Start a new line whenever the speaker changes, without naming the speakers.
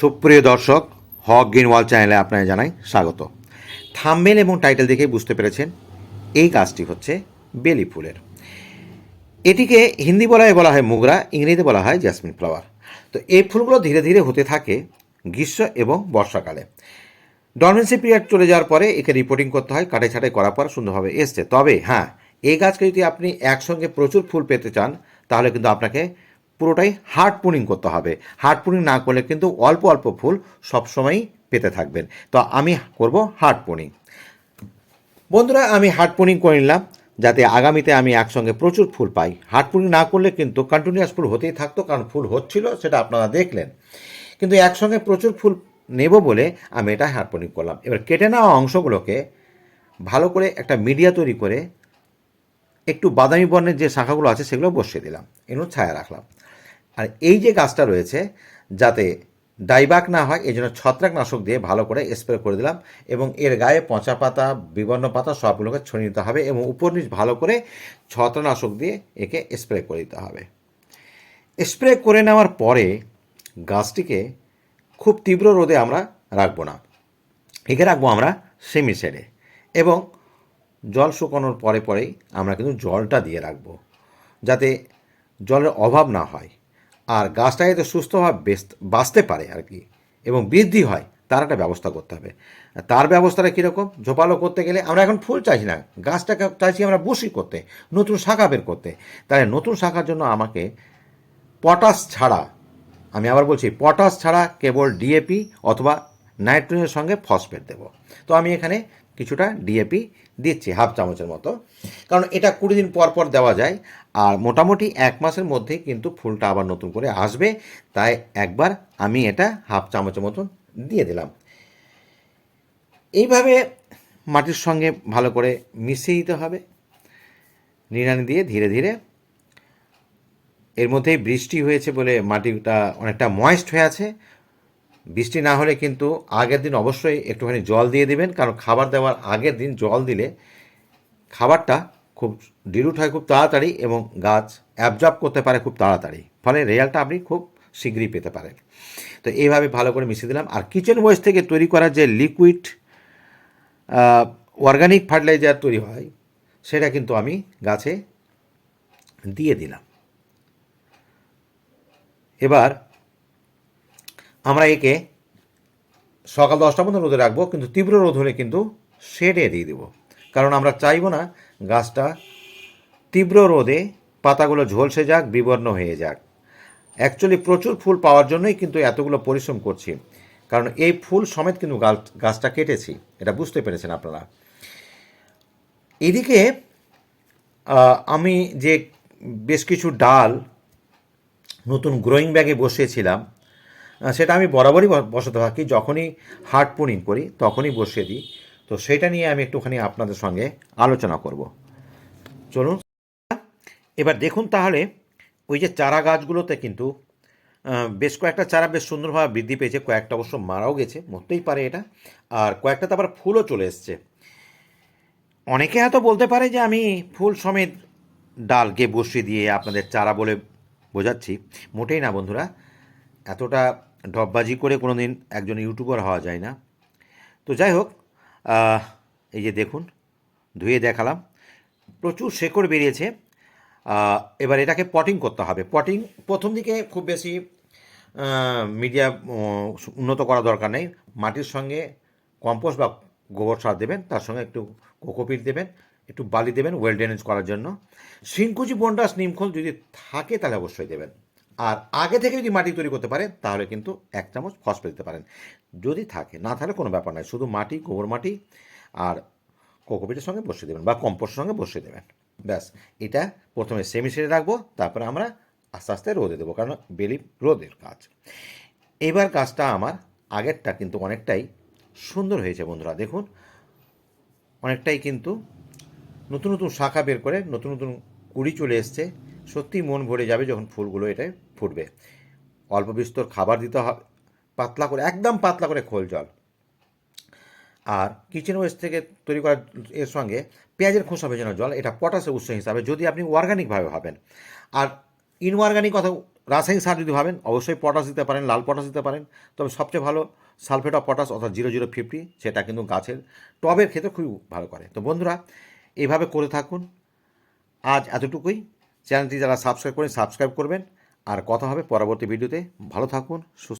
সুপ্রিয় দর্শক, হক গ্রিন ওয়াল চ্যানেলে আপনাকে জানাই স্বাগত। থাম্বেল এবং টাইটেল দেখে বুঝতে পেরেছেন, এই গাছটি হচ্ছে বেলি ফুলের। এটিকে হিন্দি বলায় বলা হয় মুগরা, ইংরেজিতে বলা হয় জ্যাসমিন ফ্লাওয়ার তো এই ফুলগুলো ধীরে ধীরে হতে থাকে গ্রীষ্ম এবং বর্ষাকালে। ডরমেন্সি পিরিয়ড চলে যাওয়ার পরে একে রিপোর্টিং করতে হয়, কাটে ছাটাই করার পর সুন্দরভাবে এসছে। তবে হ্যাঁ এই গাছকে যদি আপনি একসঙ্গে প্রচুর ফুল পেতে চান, তাহলে কিন্তু আপনাকে পুরোটাই হার্ড পুনিং করতে হবে। হার্ড পুনিং না করলে কিন্তু অল্প অল্প ফুল সবসময়ই পেতে থাকবেন। তো আমি করব হার্ড পুনিং বন্ধুরা, আমি হার্ড পুনিং করে নিলাম যাতে আগামীতে আমি একসঙ্গে প্রচুর ফুল পাই। হার্ড পুনিং না করলে কিন্তু কন্টিনিউয়াস ফুল হতেই থাকতো, কারণ ফুল হচ্ছিল, সেটা আপনারা দেখলেন। কিন্তু একসঙ্গে প্রচুর ফুল নেব বলে আমি এটা হার্ড পুনিং করলাম। এবার কেটে নেওয়া অংশগুলোকে ভালো করে একটা মিডিয়া তৈরি করে একটু বাদামি বর্ণের যে শাখাগুলো আছে, সেগুলো বসিয়ে দিলাম। এগুলো ছায়া রাখলাম। আর এই যে গাছটা রয়েছে, যাতে ডাইবাক না হয় এই জন্য ছত্রাকনাশক দিয়ে ভালো করে স্প্রে করে দিলাম এবং এর গায়ে পচা পাতা, বিবর্ণ পাতা সবগুলোকে ছড়িয়ে দিতে হবে এবং উপর নিচ ভালো করে ছত্রাকনাশক দিয়ে একে স্প্রে করে দিতে হবে। স্প্রে করে নেওয়ার পরে গাছটিকে খুব তীব্র রোদে আমরা রাখব না। একে রাখব আমরা সেমি শেডে এবং জল শুকানোর পরে পরেই আমরা কিন্তু জলটা দিয়ে রাখব, যাতে জলের অভাব না হয়। আর গাছটা যাতে সুস্থভাবে বাঁচতে পারে আর কি, এবং বৃদ্ধি হয়, তার একটা ব্যবস্থা করতে হবে। তার ব্যবস্থাটা কীরকম? ঝোপালো করতে গেলে আমরা এখন ফুল চাইছি না, গাছটাকে চাইছি আমরা বসি করতে, নতুন শাখা বের করতে। তাহলে নতুন শাখার জন্য আমাকে পটাশ ছাড়া, আমি আবার বলছি, পটাশ ছাড়া কেবল ডিএপি অথবা নাইট্রোজেনের সঙ্গে ফসফেট দেব। তো আমি এখানে কিছুটা ডিএপি দিচ্ছি, হাফ চামচের মতো। কারণ এটা কুড়ি দিন পর পর দেওয়া যায়, আর মোটামুটি এক মাসের মধ্যেই কিন্তু ফুলটা আবার নতুন করে আসবে। তাই একবার আমি এটা হাফ চামচের মতন দিয়ে দিলাম। এইভাবে মাটির সঙ্গে ভালো করে মিশিয়ে দিতে হবে। নিড়ানি দিয়ে ধীরে ধীরে। এর মধ্যেই বৃষ্টি হয়েছে বলে মাটিটা অনেকটা ময়েস্ট হয়ে আছে। বৃষ্টি না হলে কিন্তু আগের দিন অবশ্যই একটুখানি জল দিয়ে দিবেন, কারণ খাবার দেওয়ার আগের দিন জল দিলে খাবারটা খুব ডিলুট হয় খুব তাড়াতাড়ি এবং গাছ অ্যাবজর্ব করতে পারে খুব তাড়াতাড়ি। ফলে রেজাল্টটা আপনি খুব শীঘ্রই পেতে পারেন। তো এইভাবে ভালো করে মিশিয়ে দিলাম। আর কিচেন ওয়েস্ট থেকে তৈরি করা যে লিকুইড অর্গানিক ফার্টিলাইজার তৈরি হয়, সেটা কিন্তু আমি গাছে দিয়ে দিলাম। এবার আমরা একে সকাল দশটা পর্যন্ত রোদে রাখব, কিন্তু তীব্র রোদ হলে কিন্তু শেডে দিয়ে দেবো। কারণ আমরা চাইব না গাছটা তীব্র রোদে পাতাগুলো ঝলসে যাক, বিবর্ণ হয়ে যাক। অ্যাকচুয়ালি প্রচুর ফুল পাওয়ার জন্যই কিন্তু এতগুলো পরিশ্রম করছি। কারণ এই ফুল সমেত কিন্তু গাছ- গাছটা কেটেছি, এটা বুঝতে পেরেছেন আপনারা। এদিকে আমি যে বেশ কিছু ডাল নতুন গ্রোয়িং ব্যাগে বসিয়েছিলাম সেটা আমি বরাবরই বসাতে থাকি। যখনই হার্ড পুনিং করি, তখনই বসিয়ে দিই। তো সেটা নিয়ে আমি একটুখানি আপনাদের সঙ্গে আলোচনা করব। চলুন। এবার দেখুন তাহলে, ওই যে চারা গাছগুলোতে কিন্তু বেশ কয়েকটা চারা বেশ সুন্দরভাবে বৃদ্ধি পেয়েছে। কয়েকটা অবশ্য মারাও গেছে, মরতেই পারে এটা। আর কয়েকটাতে আবার ফুলও চলে এসছে। অনেকে হয়তো বলতে পারে যে আমি ফুল সমেত ডালকে বসিয়ে দিয়ে আপনাদের চারা বলে বোঝাচ্ছি। মোটেই না বন্ধুরা। এতটা ঢপবাজি করে কোনো দিন একজন ইউটিউবার হওয়া যায় না। তো যাই হোক এই যে দেখুন, ধুয়ে দেখালাম। প্রচুর শেকড় বেরিয়েছে। এবার এটাকে পটিং করতে হবে। পটিং প্রথম দিকে খুব বেশি মিডিয়া উন্নত করা দরকার নেই। মাটির সঙ্গে কম্পোস্ট বা গোবর সার দেবেন, তার সঙ্গে একটু কোকোপিট দেবেন, একটু বালি দেবেন ওয়েল ড্রেনেজ করার জন্য। শিংকুচি বন্ডাস নিমখোল যদি থাকে, তাহলে অবশ্যই দেবেন। আর আগে থেকে যদি মাটি তৈরি করতে পারে, তাহলে কিন্তু এক চামচ ফসফেট দিতে পারেন। যদি থাকে, না থাকলে কোনো ব্যাপার নয়, শুধু মাটি গোবর মাটি আর কোকোপিটের সঙ্গে বসিয়ে দেবেন বা কম্পোস্টের সঙ্গে বসিয়ে দেবেন। ব্যাস, এটা প্রথমে সেমি সেরে রাখব, তারপরে আমরা আস্তে আস্তে রোদে দেবো, কারণ বেলি রোদের কাজ। এবার গাছটা আমার আগেরটা কিন্তু অনেকটাই সুন্দর হয়েছে বন্ধুরা, দেখুন। অনেকটাই কিন্তু নতুন নতুন শাখা বের করে নতুন নতুন কুড়ি চলে এসছে। সত্যি মন ভরে যাবে যখন ফুলগুলো এটায় ফুটবে। অল্প বিস্তর খাবার দিতে হবে, পাতলা করে, একদম পাতলা করে খোল জল। আর কিচেন ওয়েস্ট থেকে তৈরি করা এর সঙ্গে পেঁয়াজের খোসা ভেজানো জল, এটা পটাশের উৎস হিসাবে যদি আপনি অর্গানিকভাবে ভাবেন। আর ইনঅর্গানিক কথা, রাসায়নিক সার যদি ভাবেন, অবশ্যই পটাশ দিতে পারেন, লাল পটাশ দিতে পারেন। তবে সবচেয়ে ভালো সালফেট অফ পটাশ অর্থাৎ জিরো জিরো ফিফটি সেটা কিন্তু গাছের টবের ক্ষেত্রে খুবই ভালো করে। তো বন্ধুরা এইভাবে করে থাকুন। আজ এতটুকুই। চ্যানেলটি যারা সাবস্ক্রাইব করেন সাবস্ক্রাইব করবেন। আর কথা হবে পরবর্তী ভিডিওতে। ভালো থাকুন সুস্থ